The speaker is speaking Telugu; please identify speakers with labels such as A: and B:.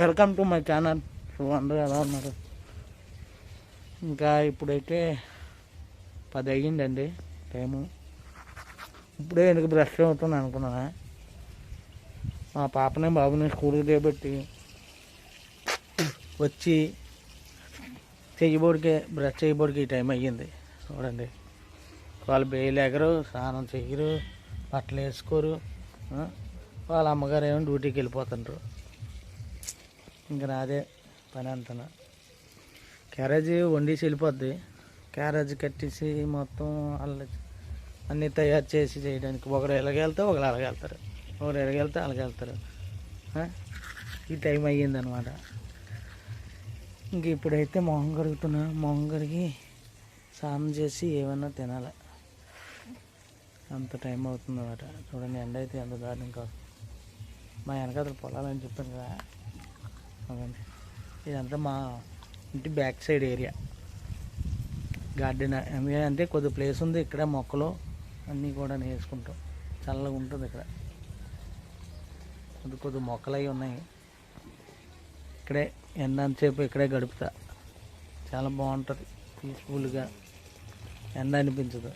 A: Welcome to my channel so అందరూ ఎలా ఉన్నారు? ఇంకా ఇప్పుడైతే పది అయ్యిందండి టైము. ఇప్పుడే ఎందుకు బ్రష్ అవుతుంది అనుకున్నాను? మా పాపనే బాబుని స్కూల్కి దిగబెట్టి వచ్చి చెయ్యబోడికే బ్రష్ చేయబోడికి ఈ టైం అయ్యింది. చూడండి. వాళ్ళు బెయిల్ ఎగరు స్నానం చెయ్యరు బట్టలు వేసుకోరు వాళ్ళ అమ్మగారు ఏమో డ్యూటీకి వెళ్ళిపోతుంటారు ఇంకా నాదే పని అంతనా క్యారేజ్ వండేసి వెళ్ళిపోద్ది. క్యారేజ్ కట్టేసి మొత్తం అల్ల అన్నీ తయారు చేసి చేయడానికి ఒకరు ఎలాగెళ్తే ఒకరు అలాగెళ్తారు. ఒకరు ఎలాగెళ్తే అలాగెళ్తారు. ఈ టైం అయ్యిందనమాట ఇంక ఇప్పుడైతే మొహం కడుగుతున్నా. మొహం కడిగి స్నానం చేసి ఏమన్నా తినాలి. అంత టైం అవుతుందన్నమాట. చూడండి ఎండ అయితే ఎంత దారుణం కాదు మా వెనకాల పొలాలని చెప్పాను కదా. ఇదంతా మా ఇంటి బ్యాక్ సైడ్ ఏరియా. గార్డెన్ అంటే కొద్ది ప్లేస్ ఉంది ఇక్కడ మొక్కలు అన్నీ కూడా వేసుకుంటాం చల్లగా ఉంటుంది ఇక్కడ. కొద్ది కొద్ది మొక్కలు అవి ఉన్నాయి. ఇక్కడే ఎండంతసేపు ఇక్కడే గడుపుతా. చాలా బాగుంటుంది పీస్ఫుల్గా ఎండ అనిపించదు.